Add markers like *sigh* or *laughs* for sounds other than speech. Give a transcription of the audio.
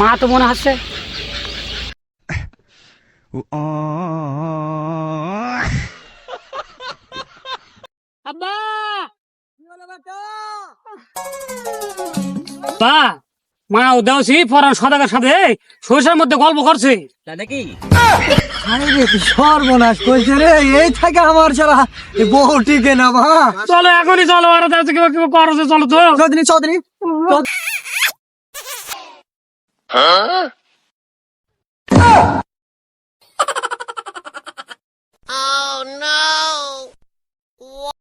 মা তো মনে হচ্ছে। আব্বা! বা মা ও দেওছি পরান সদাগের সাথে সরিষার মধ্যে গল্প করছে। নাকি আরে রে সর্বনাশ কইছে রে এই থাকে আমার ছাড়া বউ টিকে না মা। চলো এখনই চলো আর দেওছি কিবা কিবা করছে চলো তো। Chowdhury Chowdhury Huh? *laughs* oh no!